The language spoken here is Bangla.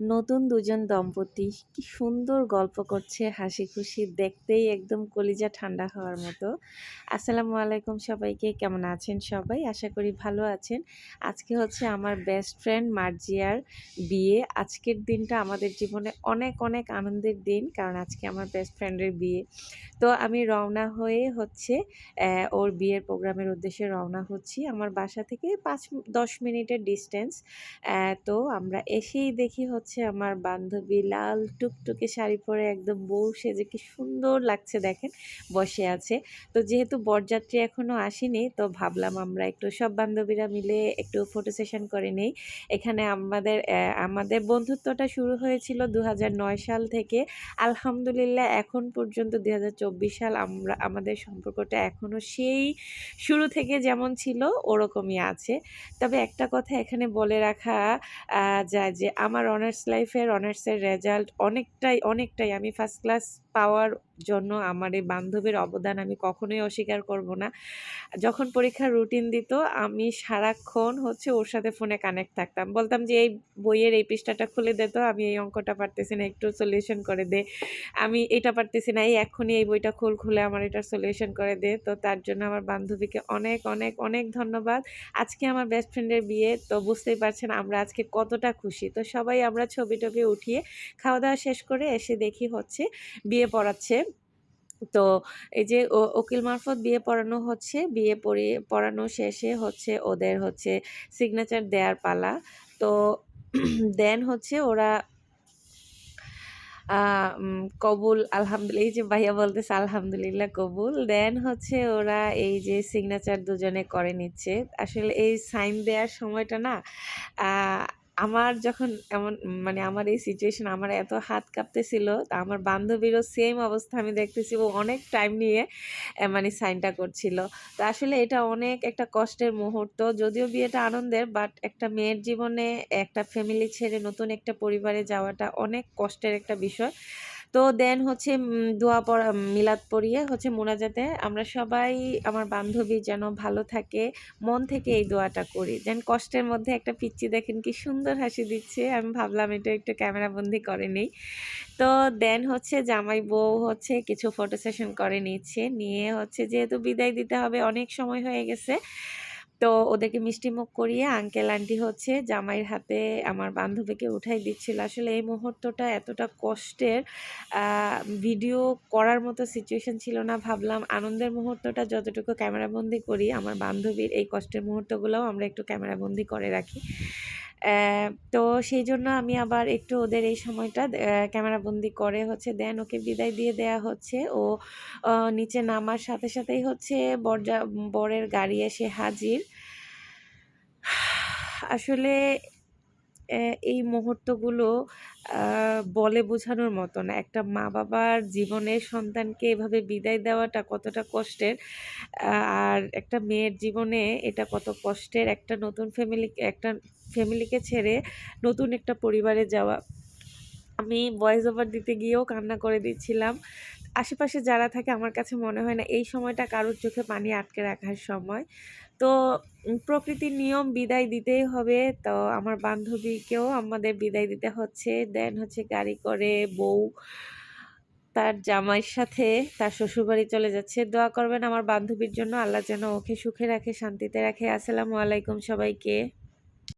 নতুন দুজন দম্পতি, কি সুন্দর গল্প করছে হাসি খুশি দেখতেই একদম কলিজা ঠান্ডা হওয়ার মতো। আসসালামু আলাইকুম সবাইকে, কেমন আছেন সবাই? আশা করি ভালো আছেন। আজকে হচ্ছে আমার বেস্ট ফ্রেন্ড মার্জিয়ার বিয়ে। আজকের দিনটা আমাদের জীবনে অনেক অনেক আনন্দের দিন, কারণ আজকে আমার বেস্ট ফ্রেন্ডের বিয়ে। তো আমি রওনা হয়ে হচ্ছে ওর বিয়ের প্রোগ্রামের উদ্দেশ্যে রওনা হচ্ছি। আমার বাসা থেকে পাঁচ, দশ মিনিটের ডিস্টেন্স তো আমরা এসেই দেখি হচ্ছে আমার বান্ধবী লাল টুকটুকে শাড়ি পরে একদম বউ সেজে কি সুন্দর লাগছে দেখেন, বসে আছে। তো যেহেতু বরযাত্রী এখনও আসেনি, তো ভাবলাম আমরা একটু সব বান্ধবীরা মিলে একটু ফটো সেশন করে নেই। এখানে আমাদের আমাদের বন্ধুত্বটা শুরু হয়েছিল দু হাজার নয় সাল থেকে। আলহামদুলিল্লাহ এখন পর্যন্ত দু হাজার চব্বিশ সাল আমরা, আমাদের সম্পর্কটা এখনও সেই শুরু থেকে যেমন ছিল ওরকমই আছে। তবে একটা কথা এখানে বলে রাখা যায় যে আমার অনার্স লাইফের অনার্সের রেজাল্ট অনেকটাই অনেকটাই আমি ফার্স্ট ক্লাস পাওয়ার জন্য আমার এই বান্ধবীর অবদান আমি কখনোই অস্বীকার করব না। যখন পরীক্ষার রুটিন দিত, আমি সারাক্ষণ হচ্ছে ওর সাথে ফোনে কানেক্ট থাকতাম। বলতাম যে, এই বইয়ের এই পৃষ্ঠাটা খুলে দে তো, আমি এই অঙ্কটা পারতেছি না, একটু সলিউশন করে দে। আমি এটা পারতেছি না, এই এখনই এই বইটা খুল, খুলে আমার এটার সলিউশন করে দে। তো তার জন্য আমার বান্ধবীকে অনেক অনেক অনেক ধন্যবাদ। আজকে আমার বেস্ট ফ্রেন্ডের বিয়ে, তো বুঝতেই পারছেন আমরা আজকে কতটা খুশি। তো সবাই আমরা ছবি টবি উঠিয়ে খাওয়া দাওয়া শেষ করে এসে দেখি হচ্ছে বিয়ে পড়াচ্ছে। তো এই যে উকিল মারফত বিয়ে পড়ানো হচ্ছে, বিয়ে পড়িয়ে পড়ানো শেষে হচ্ছে ওদের হচ্ছে সিগনেচার দেওয়ার পালা। তো দেন হচ্ছে ওরা কবুল, আলহামদুলিল্লাহ, এই যে ভাইয়া বলতেছে আলহামদুলিল্লাহ কবুল। দেন হচ্ছে ওরা এই যে সিগনেচার দুজনে করে নিচ্ছে। আসলে এই সাইন দেওয়ার সময়টা না আমার যখন এমন মানে আমার এই সিচুয়েশন আমার এত হাত কাঁপতেছিল, তা আমার বান্ধবীরও সেম অবস্থা আমি দেখতেছি ও অনেক টাইম নিয়ে মানে সাইনটা করছিল। তা আসলে এটা অনেক একটা কষ্টের মুহূর্ত, যদিও বিয়েটা আনন্দের বাট একটা মেয়ের জীবনে একটা ফ্যামিলি ছেড়ে নতুন একটা পরিবারে যাওয়াটা অনেক কষ্টের একটা বিষয়। তো দেন হচ্ছে দোয়া পড়া মিলাদ পড়িয়ে হচ্ছে মোনাজাতে আমরা সবাই, আমার বান্ধবী যেন ভালো থাকে, মন থেকে এই দোয়াটা করি। দেন কষ্টের মধ্যে একটা পিচ্ছি দেখেন কি সুন্দর হাসি দিচ্ছে, আমি ভাবলাম এটা একটু ক্যামেরাবন্দি করে নেই। তো দেন হচ্ছে জামাই বউ হচ্ছে কিছু ফটো সেশন করে নিচ্ছে, নিয়ে হচ্ছে যেহেতু বিদায় দিতে হবে, অনেক সময় হয়ে গেছে তো ওদেরকে মিষ্টিমুখ করিয়ে আঙ্কেল আন্টি হচ্ছে জামাইয়ের হাতে আমার বান্ধবীকে উঠাই দিচ্ছিল। আসলে এই মুহূর্তটা এতটা কষ্টের ভিডিও করার মতো সিচুয়েশন ছিল না। ভাবলাম আনন্দের মুহূর্তটা যতটুকু ক্যামেরাবন্দি করি, আমার বান্ধবীর এই কষ্টের মুহূর্তগুলোও আমরা একটু ক্যামেরাবন্দি করে রাখি। তো সেই জন্য আমি আবার একটু ওদের এই সময়টা ক্যামেরাবন্দি করে হচ্ছে দেন ওকে বিদায় দিয়ে দেয়া হচ্ছে। ও নিচে নামার সাথে সাথেই হচ্ছে বরজা, বরের গাড়ি এসে হাজির। আসলে এই মুহূর্তগুলো বলে বোঝানোর মতো না একটা মা বাবার জীবনের সন্তানকে এভাবে বিদায় দেওয়াটা কতটা কষ্টের আর একটা মেয়ের জীবনে এটা কত কষ্টের। একটা নতুন ফ্যামিলি একটা ফ্যামিলিকে ছেড়ে নতুন একটা পরিবারে যাওয়া। আমি ভয়েস ওভার দিতে গিয়েও কান্না করে দিচ্ছিলাম। আশেপাশে যারা থাকে, আমার কাছে মনে হয় না এই সময়টা কারোর চোখে পানি আটকে রাখার সময়। তো প্রকৃতির নিয়ম বিদায় দিতেই হবে। তো আমার বান্ধবীকেও আমাদের বিদায় দিতে হচ্ছে। দেন হচ্ছে গাড়ি করে বউ তার জামাইয়ের সাথে তার শ্বশুরবাড়ি চলে যাচ্ছে। দোয়া করবেন আমার বান্ধবীর জন্য। আল্লাহ যেন ওকে সুখে রাখে, শান্তিতে রাখে। আসসালামু আলাইকুম সবাইকে।